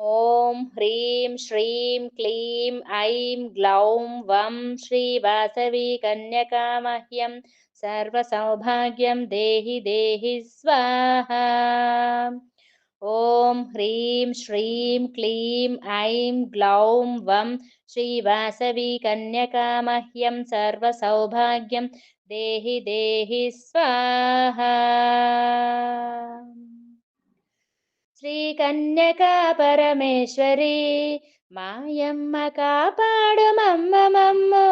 ॐ ह्रीं श्रीं क्लीं ऐं ग्लौं वं श्रीवासवी कन्यका मह्यं सर्वसौभाग्यं देहि देहि स्वाहा। ॐ ह्रीं श्रीं क्लीं ऐं ग्लौं वं श्रीवासवी कन्यका मह्यं सर्वसौभाग्यं देहि देहि स्वाहा। శ్రీకన్యకా పరమేశ్వరి మాయమ్మ కాపాడు మమ్మ మమ్మో.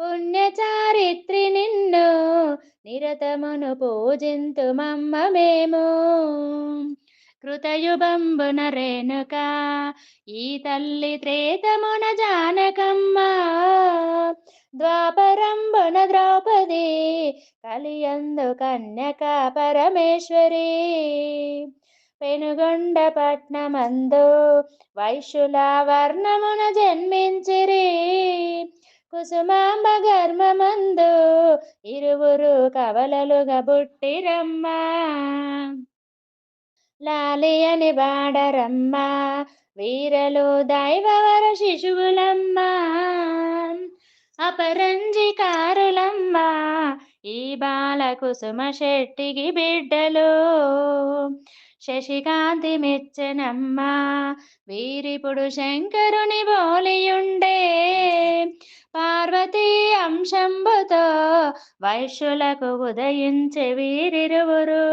పుణ్యచారిత్రి నిన్ను నిరతమును పూజింతు మమ్మ మేము. కృతయుబంబున రేణుక ఈ తల్లి త్రేతమున జానకమ్మ. ద్వాపరంబున ద్రౌపది కలియందు కన్యక పరమేశ్వరి. పెనుగొండ పట్నమందు వైశ్యుల వర్ణమున జన్మించిరి. కుసుమాంబ గర్మమందు ఇరువురు కవలలుగా బుట్టిరమ్మ. లాలి అని బాడరమ్మ వీరలు దైవవర శిశువులమ్మ. అపరంజికారులమ్మ ఈ బాల కుసుమ శెట్టికి బిడ్డలు. శశికాంతి మెచ్చనమ్మ వీరిపుడు శంకరుని బోలియుండే. పార్వతీ అంశంబుతో వైశ్యులకు ఉదయించే వీరిరువురు.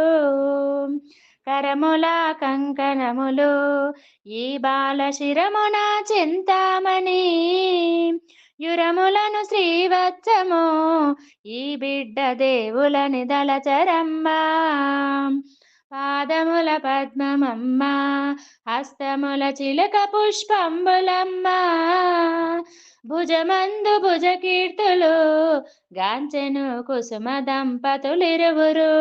కరముల కంకణములు ఈ బాల శిరమున చింతామణి. యురములను శ్రీవత్సము ఈ బిడ్డ దేవులని దళచరమ్మా. పాదముల పద్మమమ్మ హస్తముల చిలక పుష్పంబులమ్మ. భుజమందు భుజ కీర్తులు గాంచెను కుసుమ దంపతులిరువురు.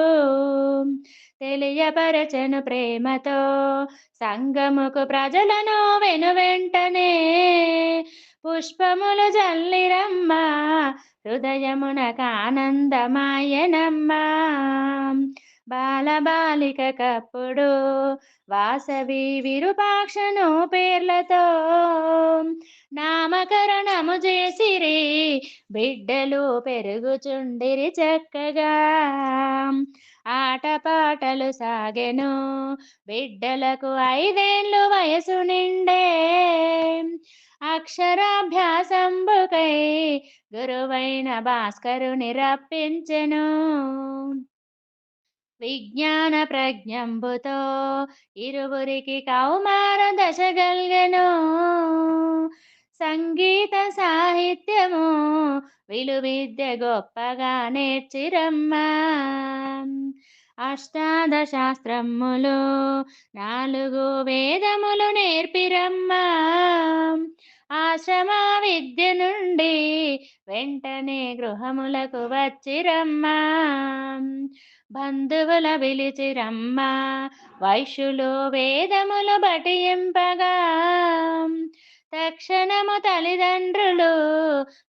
తెలియపరచను ప్రేమతో సంగముకు ప్రజలను వెను వెంటనే. పుష్పములు జల్లిరమ్మ హృదయమునకానందమాయనమ్మ బాలబాలిక కప్పుడు వాసవి విరూపాక్షను పేర్లతో నామకరణము చేసిరి బిడ్డలు పెరుగుచుండిరి చక్కగా. ఆటపాటలు సాగెను బిడ్డలకు ఐదేళ్ళు వయసు నిండే. అక్షరాభ్యాసంబుకై గురువైన భాస్కరుని రప్పించెను. విజ్ఞాన ప్రజ్ఞంబుతో ఇరువురికి కౌమార దశ గల్గెను సంగీత సాహిత్యము విలువిద్య గొప్పగా నేర్చిరమ్మా అష్టాదశాస్త్రములు నాలుగు వేదములు నేర్పిరమ్మా. ఆశ్రమ విద్య నుండి వెంటనే గృహములకు వచ్చిరమ్మా. బంధువుల పిలిచిరమ్మా వైశ్యులు వేదములు బటింపగా తక్షణము తల్లిదండ్రులు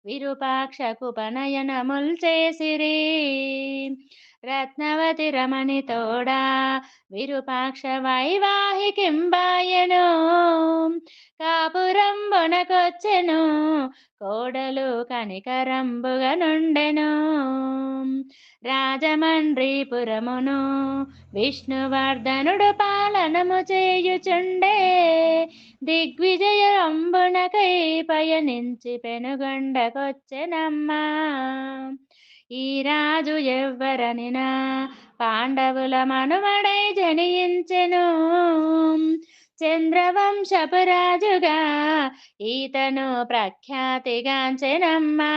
విరూపాక్షకు పనయనములు చేసిరి. రత్నవతి రమణి తోడా విరూపాక్ష వైవాహికింబాయను కాపురం బొనకొచ్చెను కోడలు కనికరంబుగా నుండెను రాజమండ్రిపురమును విష్ణువర్ధనుడు పాలనము చేయుచుండే దిగ్విజయంబునకై పయనించి పెనుగొండకొచ్చెనమ్మా. ఈ రాజు ఎవ్వరనినా పాండవుల మనుమడై జనించెను. చంద్రవంశపు రాజుగా ఈతను ప్రఖ్యాతిగాంచెనమ్మా.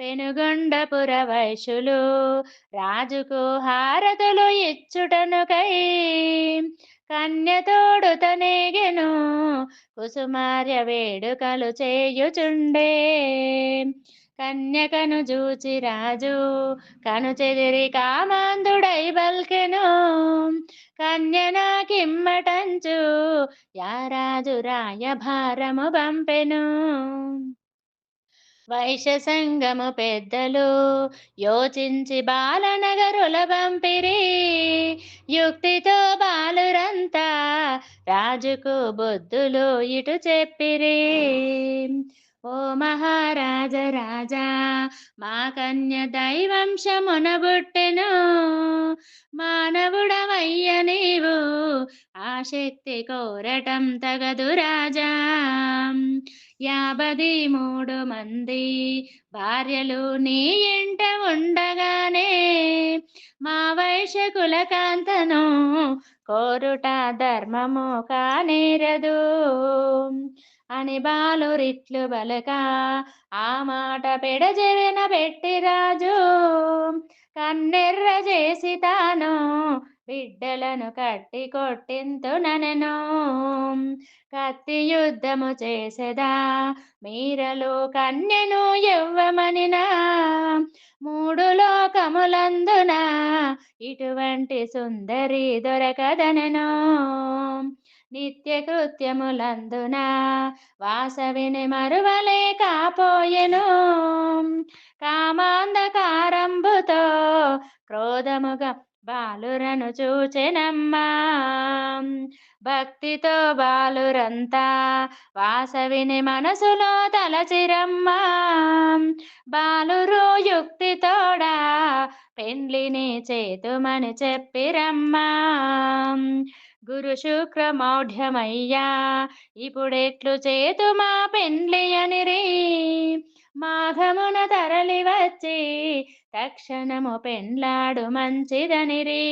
పెనుగొండపుర వైశ్యులు రాజుకు హారతులు ఇచ్చుటనుకై కన్యతోడు తనేగెను కుసుమార్య వేడుకలు చేయుచుండే. కన్యకను జూచి రాజు కను చెదిరి కామాంధుడై బల్కెను. కన్య నాకిమ్మటంచు యారాజు రాయభారము పంపెను. వైశ్య సంగము పెద్దలు యోచించి బాలనగరుల పంపిరి. యుక్తితో బాలురంతా రాజుకు బుద్ధులు ఇటు చెప్పిరి. ఓ మహారాజ రాజా మా కన్య దైవంశమునబుట్టెను మానవుడవయ్య నీవు ఆ శక్తి కోరటం తగదు రాజా. యాభై మూడు మంది భార్యలు నీ ఇంట ఉండగానే మా వైశకుల కాంతను కోరుట ధర్మము కానేరదు. అని బాలురిట్లు బలక ఆ మాట పెడజెవిన పెట్టి రాజు. కన్నెర్ర చేసి తాను బిడ్డలను కట్టి కొట్టింతుననెను కత్తి యుద్ధము చేసెదా? మీరలు కన్యను ఎవ్వమనినా మూడు లోకములందున ఇటువంటి సుందరి దొరకదనను. నిత్య కృత్యములందున వాసవిని మరువలే కాపోయెను. కామాంధకారంభుతో క్రోధముగా బాలురను చూచెనమ్మా. భక్తితో బాలురంతా వాసవిని మనసులో తలచిరమ్మా. బాలురు యుక్తితోడా పెండ్లిని చేతుమని చెప్పిరమ్మా. గురు శుక్రమౌఢ్యమయ్యా ఇప్పుడెట్లు చేతు మా పెండ్లి అనిరి. మాఘమున తరలి వచ్చి తక్షణము పెండ్లాడు మంచిదని రే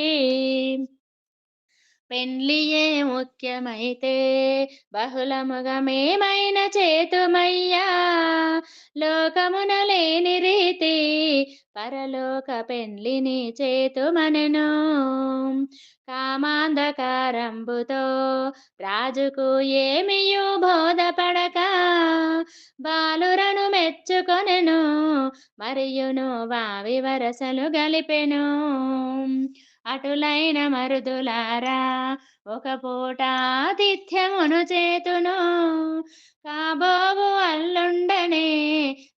పెండ్లియే ముఖ్యమైతే బహుళముగా మేమైన చేతుమయ్యా? లోకమున లేని రీతి పరలోక పెండ్లిని చేతుమనెను. కామాంధకారంబుతో రాజుకు ఏమియు బోధపడక బాలురను మెచ్చుకొనెను మరియును వావి వరసలు గలిపెను. అటులైన మరుదులారా ఒక పూట ఆతిథ్యమును చేతును కాబోవు అల్లుండనే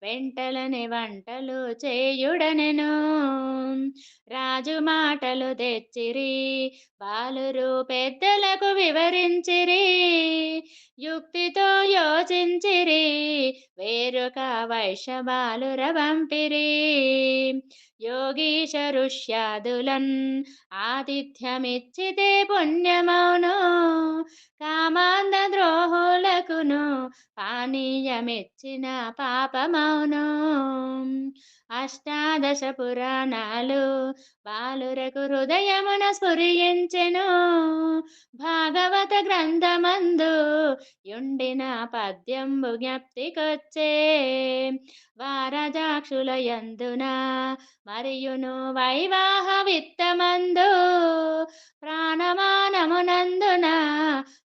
వెంటలని వంటలు చేయుడనెను. రాజు మాటలు తెచ్చిరి బాలురు పెద్దలకు వివరించిరి యుక్తితో యోచించిరి వేరొక వైశ్య పంపిరి యోగీశ ఋష్యాదులన్ ఆతిథ్యమిచ్చితే పుణ్యమౌను కామాంధ ద్రోహులకును పానీయమిచ్చిన పాపమౌ అష్టాదశ పురాణాలు బాలురకు హృదయమున స్ఫురించెను. భాగవత గ్రంథమందు యుండిన పద్యంబు జ్ఞప్తికొచ్చే. వారజాక్షుల యందున మరియును వైవాహ విత్తమందు ప్రాణమానమునందున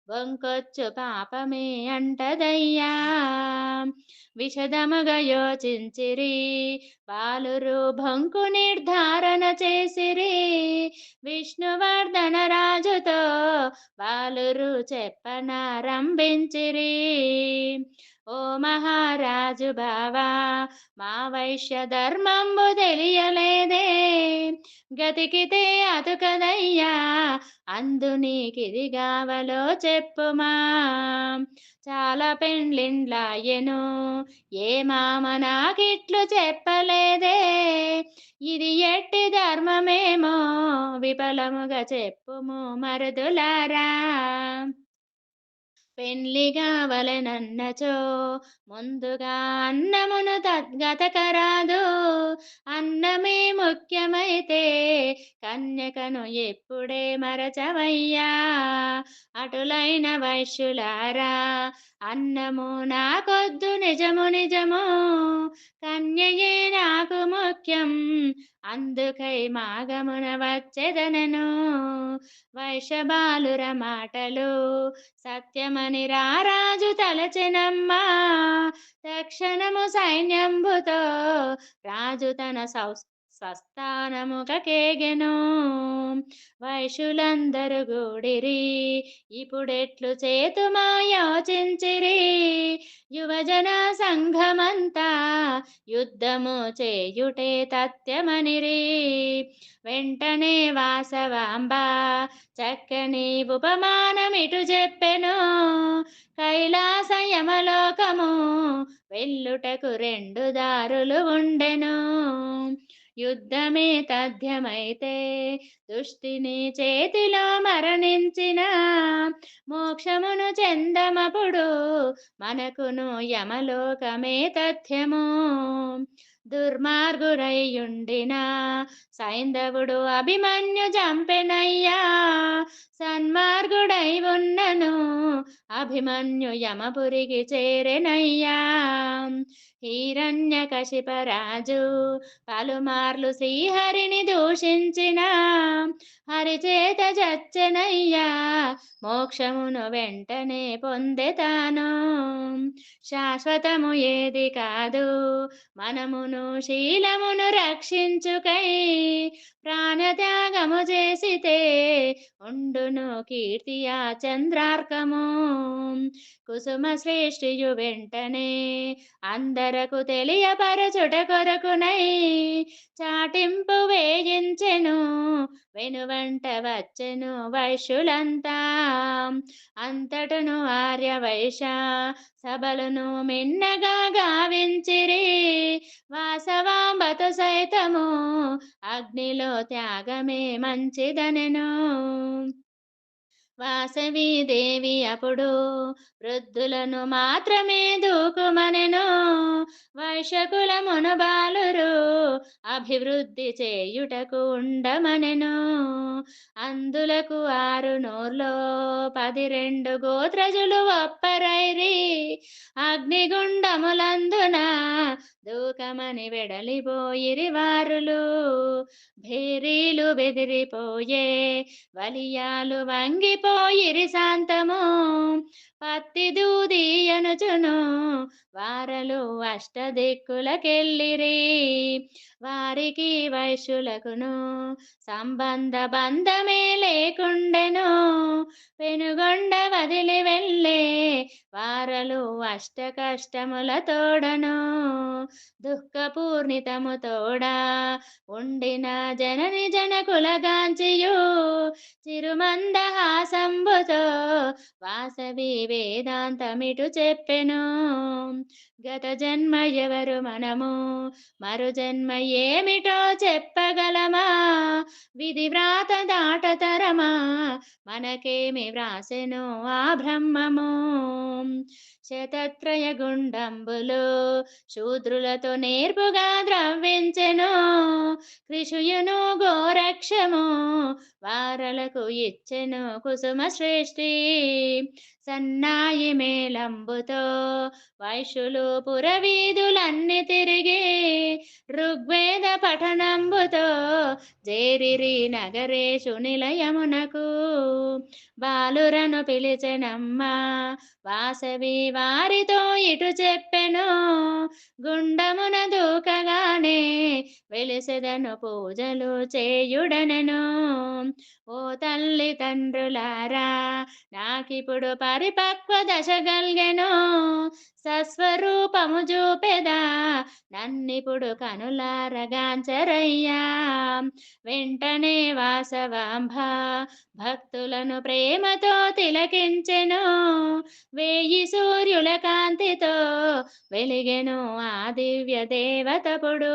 బొంకొచ్చు పాపమే అంటదయ్యా. విషదముగా యోచించిరి బాలురు భంకు నిర్ధారణ చేసి చేసిరి విష్ణువర్ధన రాజుతో బాలురు చెప్పనారంభించిరి ఓ మహారాజు బావా మా వైశ్య ధర్మంబు తెలియలేదే. గతికితే అతుకదయ్యా అందు నీకిది గావలో చెప్పుమా. చాలా పెండ్లిండ్లాయెను ఏ మామ నాకిట్లు చెప్పలేదే. ఇది ఎట్టి ధర్మమేమో విఫలముగా చెప్పుము మరుదులారా. పెండ్లి కావలనన్నచో ముందుగా అన్నమును తద్గతకరాదు అన్నమే ముఖ్యమైతే కన్యకను ఎప్పుడే మరచవయ్యా? అటులైన వైశ్యులారా అన్నము నాకొద్దు నిజము నిజము. కన్యయే నాకు ముఖ్యం అందుకై మాగమున వచ్చెదనను. వైషబాలుర మాటలు సత్యమని రారాజు తలచెనమ్మా. తక్షణము సైన్యంబుతో రాజు తన సౌ స్వస్థానముగకేగెను. వైశులందరు గూడిరి ఇప్పుడెట్లు చేతుమా యోచించిరి. యువజన సంఘమంతా యుద్ధము చేయుటే తత్యమనిరి వెంటనే వాసవాంబ చక్కని ఉపమానమిటు చెప్పెను. కైలాస యమలోకము వెళ్ళుటకు రెండు దారులు ఉండెను. యుద్ధమే తథ్యమైతే. దుష్టిని చేతిలో మరణించిన మోక్షమును చెందమపుడు మనకును యమలోకమే తథ్యము. దుర్మార్గుడయ్యుండినా సైంధవుడు అభిమన్యు చంపెనయ్యా సన్మార్గుడై ఉన్నను అభిమన్యు యమపురికి చేరెనయ్యా. హిరణ్య కశిపరాజు పలుమార్లు శ్రీహరిని దూషించిన హరిచేత చచ్చనయ్యా మోక్షమును వెంటనే పొందెతాను. శాశ్వతము ఏది కాదు మనమును శీలమును రక్షించుకై ప్రాణత్యాగము చేసితే ఉండును కీర్తియా చంద్రార్కము. కుసుమ శ్రేష్ఠియు వెంటనే అందరకు తెలియపరచుట కొరకునై చాటింపు వేయించెను వెనువంట వచ్చెను వైశ్యులంతా. అంతటను ఆర్య వైశ సభలను మిన్నగా గావించిరి వాసవాంబతు సైతము అగ్నిలో త్యాగమే మంచిదనెను. వాసవి దేవి అప్పుడు వృద్ధులను మాత్రమే దూకుమనెను. వైశకులమును బాలురు అభివృద్ధి చేయుటకు ఉండమనెను అందులకు ఆరు నూర్లో పది రెండు గోత్రజులు ఒప్పరైరి. అగ్నిగుండములందున దూకమని వెడలిపోయిరి వారులు. భేరీలు బెదిరిపోయే వలియాలు వంగిపోయిరి శాంతము. పత్తి దూదియనుచును వారలు అష్టదిక్కులకెళ్ళిరి. వారికి వైశ్యులకును సంబంధ బంధమే లేకుండెను. పెనుగొండ వదిలి వెళ్ళే వారలు అష్ట కష్టముల తోడను దుఃఖపూర్ణితము తోడా ఉండిన జనని జనకులగాంచియు చిరుమందహాసంబుతో వాసవి వేదాంతమిటు చెప్పెను. గత జన్మ ఎవరు మనము మరు జన్మ ఏమిటో చెప్పగలమా? విధి వ్రాత దాటతరమా? మనకేమి వ్రాసెను ఆ బ్రహ్మము? శతత్రయ గుండంబులు శూద్రులతో నేర్పుగా ద్రవ్వించెను కృషుయును గోరక్షము. వారలకు ఇచ్చెను కుసుమ శ్రేష్ఠి సన్నాయి మేలంబుతో వైశ్యులు పురవీధులన్నీ తిరిగి ఋగ్వేద పఠనంబుతో జేరిరి నగరేషు నిలయమునకు బాలురను పిలిచెనమ్మ. వాసవి వారితో ఇటు చెప్పెను గుండమున దూకగానే వెలిసెదను పూజలు చేయుడనెను. ఓ తల్లి తండ్రులారా నాకిప్పుడు పరిపక్వ దశ గల్గెను. సస్వరూపము చూపెదా నన్నిప్పుడు కనులారగాంచరయ్యా వెంటనే వాసవాంభ భక్తులను ప్రేమతో తిలకించెను. వేయి సూర్యుల కాంతితో వెలిగెను ఆ దివ్య దేవతపుడు.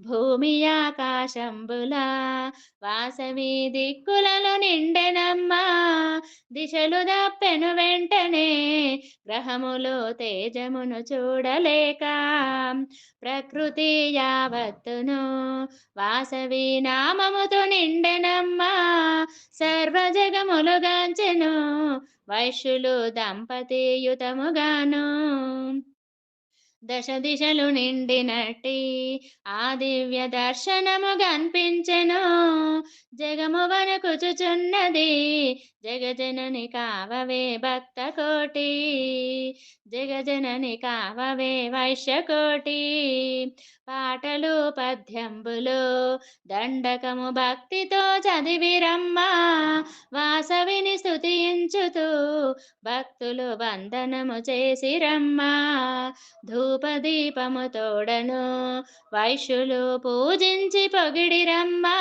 భూమి ఆకాశంబుల వాసవి దిక్కులలో నిండెనమ్మా. దిశలు దప్పెను వెంటనే గ్రహములు తేజమును చూడలేక. ప్రకృతి యావత్తును వాసవి నామముతో నిండెనమ్మా. సర్వజగములుగాంచెను వైశ్యులు దంపతియుతముగాను. దశ దిశలు నిండినట్టి ఆ దివ్య దర్శనము కనిపించెను. జగము వనకుచుచున్నది జగజనని కావవే భక్త కోటి జగజనని కావవే వైశ్య కోటి పాటలు పద్యంబులు దండకము భక్తితో చదివిరమ్మా. వాసవిని స్థుతించుతూ భక్తులు వందనము చేసిరమ్మా. ధూ ధూపదీపము తోడను వైశ్యులు పూజించి పొగిడిరమ్మా.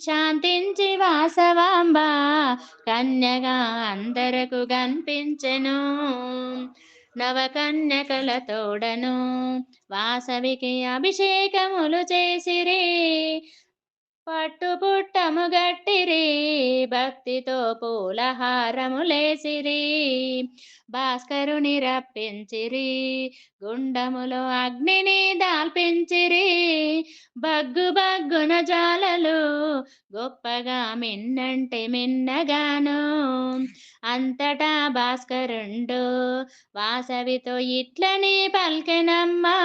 శాంతించి వాసవాంబ. కన్యగా అందరకు కనిపించెను. నవకన్యకల తోడను వాసవికి అభిషేకములు చేసిరి. పట్టు పుట్టము గట్టిరి. భక్తితో పూలహారములేసిరి. భాస్కరుని రప్పించిరి గుండములో అగ్నిని దాల్పించిరి. బగ్గు బగ్గున జాలలు గొప్పగా మిన్నంటే మిన్నగాను. అంతటా భాస్కరుండు వాసవితో ఇట్లని పల్కెనమ్మా.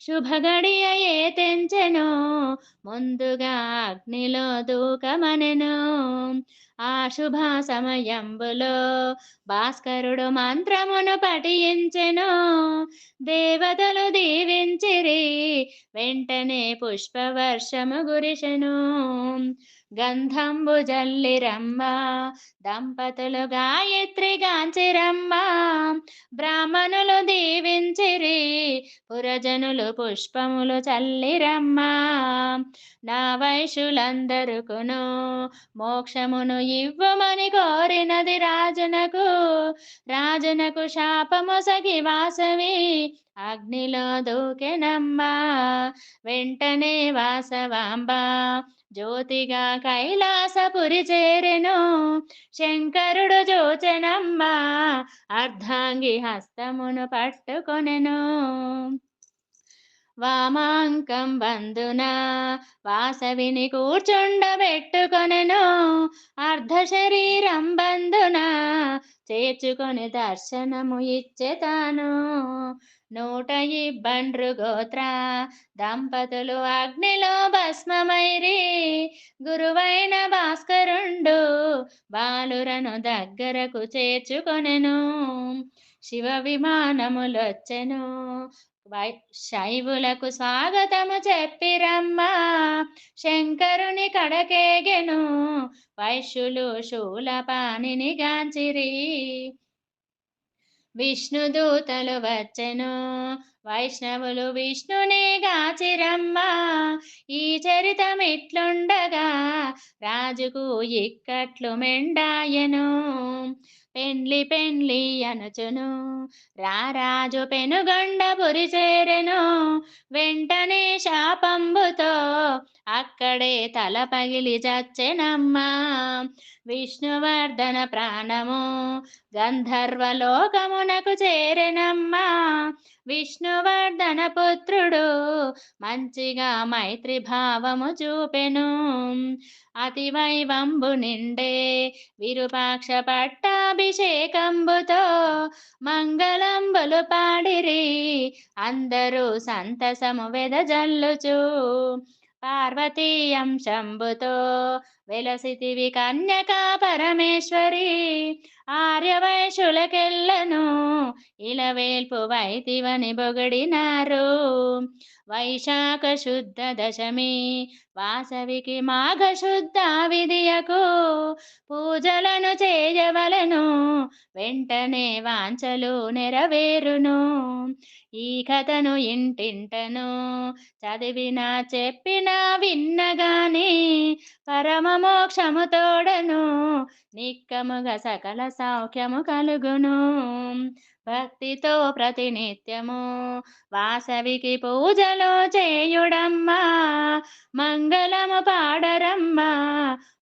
శుభగడియ ఏ తెంచెను ముందుగా అగ్నిలో దూకమనెను. ఆ శుభ సమయంబులో భాస్కరుడు మంత్రమును పఠించెను. దేవతలు దీవించిరి వెంటనే పుష్పవర్షము గురిశను గంధంబు జల్లిరమ్మ దంపతులు గాయత్రి గాంచిరమ్మ బ్రాహ్మణులు దీవించిరి పురజనులు పుష్పములు చల్లిరమ్మ నా వైశ్యులందరుకును మోక్షమును ఇవ్వమని కోరినది రాజునకు. రాజునకు శాపము సగి వాసవి. అగ్నిలో దూకెనమ్మా. వెంటనే వాసవాంబా. జ్యోతిగా కైలాసపురి చేరెను. శంకరుడు జోచనమ్మ. అర్ధాంగి హస్తమును పట్టుకొనెను. వామాంకం బంధున వాసవిని కూర్చుండబెట్టుకొనెను అర్ధ శరీరం బంధున చేర్చుకొని దర్శనము ఇచ్చే తాను నూట ఇబ్బండ్రు గోత్ర దంపతులు అగ్నిలో భస్మమైరి గురువైన భాస్కరుండు బాలురను దగ్గరకు చేర్చుకొనెను. శివ విమానములొచ్చెను శైవులకు స్వాగతము చెప్పిరమ్మా. శంకరుని కడకేగెను వైశ్యులు శూలపాణిని గాంచిరి. విష్ణుదూతలు వచ్చెను వైష్ణవులు విష్ణుని గాచిరమ్మా. ఈ చరితం ఇట్లుండగా రాజుకు ఇక్కట్లు మెండాయను. పెండ్లి పెండ్లి అనచును. రారాజు పెనుగొండ పురి చేరెను. వెంటనే శాపంబుతో అక్కడే తల పగిలి చచ్చెనమ్మా. విష్ణువర్ధన ప్రాణము గంధర్వలోకమునకు చేరెనమ్మా. విష్ణువర్ధన పుత్రుడు మంచిగా మైత్రి భావము చూపెను. అతి వైవంబు నిండే విరూపాక్ష పట్టాభిషేకంబుతో మంగళంబులు పాడిరి. అందరూ సంతసము వెదజల్లుచు పార్వతీయం శంభుతో వెలసితివి కన్యకా పరమేశ్వరి ఆర్యవైశులకెళ్ళను. ఇలవేల్పు వైతివని బొగడినారు. వైశాఖ శుద్ధ దశమి వాసవికి మాఘ శుద్ధ విధియకు పూజలను చేయవలను. వెంటనే వాంచలు నెరవేరును. ఈ కథను ఇంటింటను చదివినా చెప్పినా విన్నగాని పరమ మోక్షము తోడను నిక్కముగా సకల సౌఖ్యము కలుగును. భక్తితో ప్రతినిత్యము వాసవికి పూజలు చేయుడమ్మా. మంగళము పాడరమ్మా.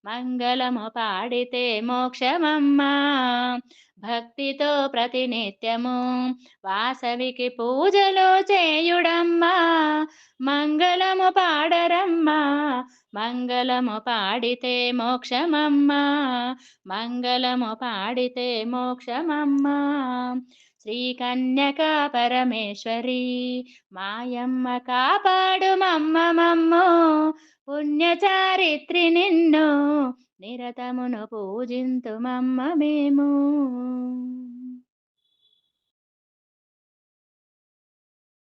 మంగళము పాడితే మోక్షమమ్మా. భక్తితో ప్రతినిత్యము వాసవికి పూజలు చేయుడమ్మా. మంగళము పాడరమ్మా. మంగళము పాడితే మోక్షమమ్మా. మంగళము పాడితే మోక్షమమ్మా. శ్రీ కన్యకా పరమేశ్వరి. మాయమ్మ కాపాడు మమ్మ మమ్మో. పుణ్యచారిత్రి నిన్ను నిరతమును పూజింతు మమ్మ మేము.